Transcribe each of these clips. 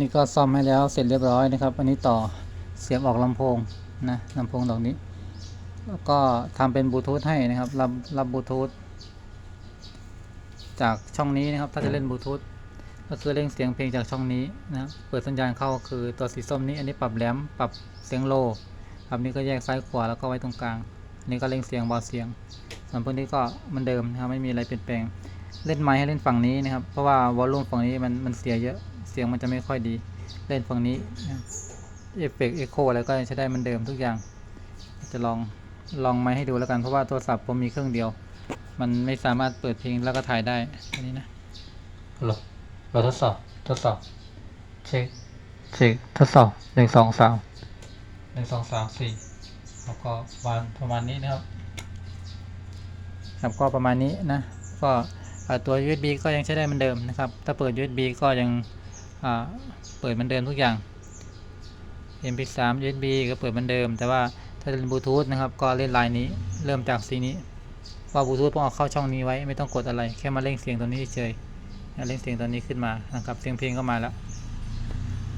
นี่ก็ซ่อมให้แล้วเสร็จเรียบร้อยนะครับ อันนี้ต่อเสียบออกลำโพงนะลำโพงดอกนี้ แล้วก็ทำเป็นบลูทูธให้นะครับ รับรับบลูทูธจากช่องนี้นะครับ ถ้าจะเล่นบลูทูธก็คือเล่นเสียงเพลงจากช่องนี้นะเปิดสัญญาณเข้าคือตัวสีส้มนี้อันนี้ปรับแหลมปรับเสียงโลครับนี้ก็แยกซ้ายขวาแล้วก็ไว้ตรงกลางอันนี้ก็เล่นเสียงเบาเสียงส่วนพวกนี้ก็เหมือนเดิมนะครับไม่มีอะไรเปลี่ยนแปลง เล่นไม้ให้เล่นฝั่งนี้นะครับ เพราะว่าวอลลุ่มฝั่งนี้มันมันเสียเยอะ สียงมันจะไม่ค่อยดี เล่นฝั่งนี้นะครับเอฟเฟกต์เอ็กโคอะไรก็ใช้ได้เหมือนเดิมทุกอย่าง จะลองลองไม้ให้ดูแล้วกันเพราะว่าโทรศัพท์ผมมีเครื่องเดียว มันไม่สามารถเปิดเพลงแล้วก็ถ่ายได้อันนี้นะเราเราทดสอบทดสอบเช็คเช็คทดสอบหนึ่งสองสามหนึ่งสองสามสี่แล้วก็วางประมาณนี้นะครับครับก็ประมาณนี้นะก็อ่าตัว USB ก็ยังใช้ได้เหมือนเดิมนะครับ ถ้าเปิด USB ก็ยังอ่า เปิดเหมือนเดิมทุกอย่าง MP3 USB ก็เปิดเหมือนเดิม แต่ว่าถ้าเป็นบลูทูธนะครับ ก็เล่นลายนี้ เริ่มจากสีนี้ ว่าบลูทูธผมเอาเข้าช่องนี้ไว้ ไม่ต้องกดอะไร แค่มาเล่งเสียงตัวนี้เฉยเล่งเสียงตัวนี้ขึ้นมา นะครับ เสียงเพลงก็มาแล้ว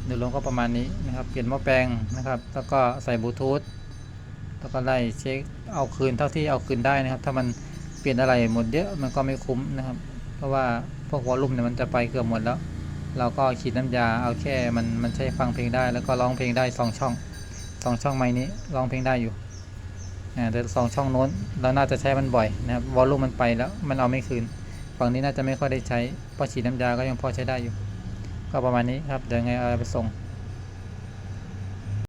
เดี๋ยวลงก็ประมาณนี้นะครับ เปลี่ยนหม้อแปลงนะครับ แล้วก็ใส่บลูทูธ แล้วก็ไล่เช็ค เอาคืนเท่าที่เอาคืนได้นะครับ ถ้ามันเปลี่ยนอะไรหมดเยอะ มันก็ไม่คุ้มนะครับ เพราะว่าพวกวอลลุ่มเนี่ยมันจะไปเกือบหมดแล้ว เราก็ขีดน้ำยาเอาแค่มันมันใช้ฟังเพลงได้ แล้วก็ร้องเพลงได้สองช่องสองช่องไม้นี้ร้องเพลงได้อยู่แต่สองช่องโน้นเราน่าจะใช้มันบ่อยนะครับวอลลุ่มมันไปแล้วมันเอาไม่คืนฝั่งนี้น่าจะไม่ค่อยได้ใช้เพราะฉีดน้ำยาก็ยังพอใช้ได้อยู่ ก็ประมาณนี้ครับเดี๋ยวไงเอาไปส่ง